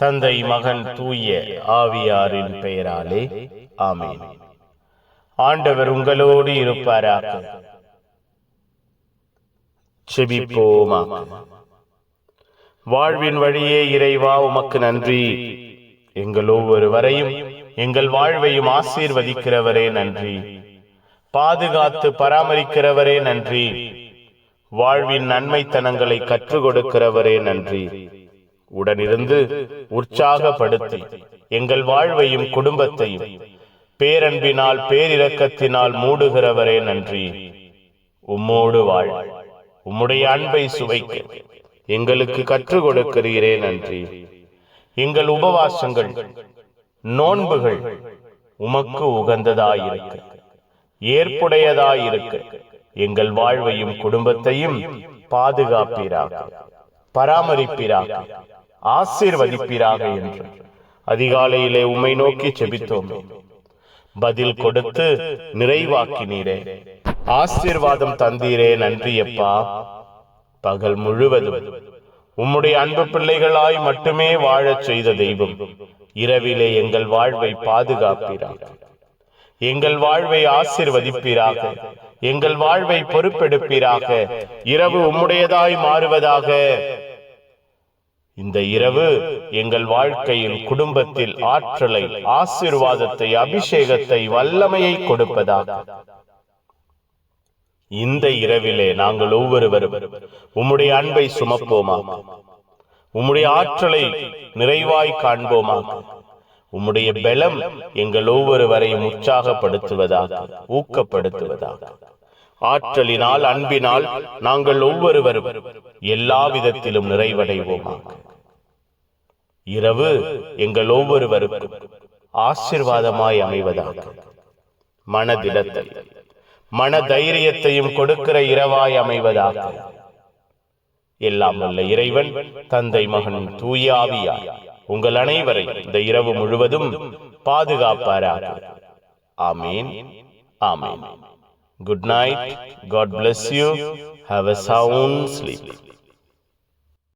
தந்தை மகன் தூய ஆவியாரின் பெயராலே ஆமேன். ஆண்டவர் உங்களோடு இருப்பாராக. செபிப்போமா வாழ்வின் வழியே இறைவா உமக்கு நன்றி. எங்கள் ஒவ்வொருவரையும் எங்கள் வாழ்வையும் ஆசீர்வதிக்கிறவரே நன்றி. பாதுகாத்து பராமரிக்கிறவரே நன்றி. வாழ்வின் நன்மைத்தனங்களை கற்றுக் கொடுக்கிறவரே நன்றி. உடனிருந்து உற்சாகப்படுத்தி எங்கள் வாழ்வையும் குடும்பத்தையும் பேரன்பினால் பேரிரக்கத்தினால் மூடுகிறவரே நன்றி. உம்மோடு வாழ். உம்முடைய அன்பை சுவைக்க எங்களுக்கு கற்றுக் கொடுக்கிறீரே நன்றி. எங்கள் உபவாசங்கள் நோன்புகள் உமக்கு உகந்ததாயிருக்க ஏற்புடையதாயிருக்க எங்கள் வாழ்வையும் குடும்பத்தையும் பாதுகாப்பீராக பராமரிப்பீராக. ஆசீர்வதிப்பீராக என்று. அதிகாலையிலே உம்மை நோக்கி செபித்தோம். பதில் கொடுத்து நிறைவாக்கினீரே. ஆசீர்வாதம் தந்தீரே நன்றி அப்பா பகல் முழுவதும் உம்முடைய அன்பு பிள்ளைகளாய் மட்டுமே வாழச் செய்த தெய்வம். இரவிலே எங்கள் வாழ்வை பாதுகாப்பீராக. எங்கள் வாழ்வை ஆசிர்வதிப்பீராக. எங்கள் வாழ்வை பொறுப்பெடுப்பீராக. இரவு உம்முடையதாய் மாறுவதாக. இந்த இரவு எங்கள் வாழ்க்கையில் குடும்பத்தில் ஆற்றலை ஆசீர்வாதத்தை அபிஷேகத்தை வல்லமையை கொடுப்பதாக. இந்த இரவிலே நாங்கள் ஒவ்வொருவரும் உம்முடைய அன்பை சுமப்போமா? உம்முடைய ஆற்றலை நிறைவாய் காண்போமா? உம்முடைய பலம் எங்கள் ஒவ்வொருவரையும் உற்சாகப்படுத்துவதாக ஊக்கப்படுத்துவதாக. ஆற்றலினால் அன்பினால் நாங்கள் ஒவ்வொருவரும் எல்லா விதத்திலும் நிறைவடைவோமாக. இரவு எங்கள் ஒவ்வொருவருக்கும் ஆசிர்வாதமாய் அமைவதாக. மனதிடத்தை மன தைரியத்தையும் கொடுக்கிற இரவாய் அமைவதாக. எல்லாம் வல்ல இறைவன் தந்தை மகன் தூயாவியா உங்கள் அனைவரை இந்த இரவு முழுவதும் பாதுகாப்பாராக. ஆமீன். ஆமீன். Good night God bless you have a sound sleep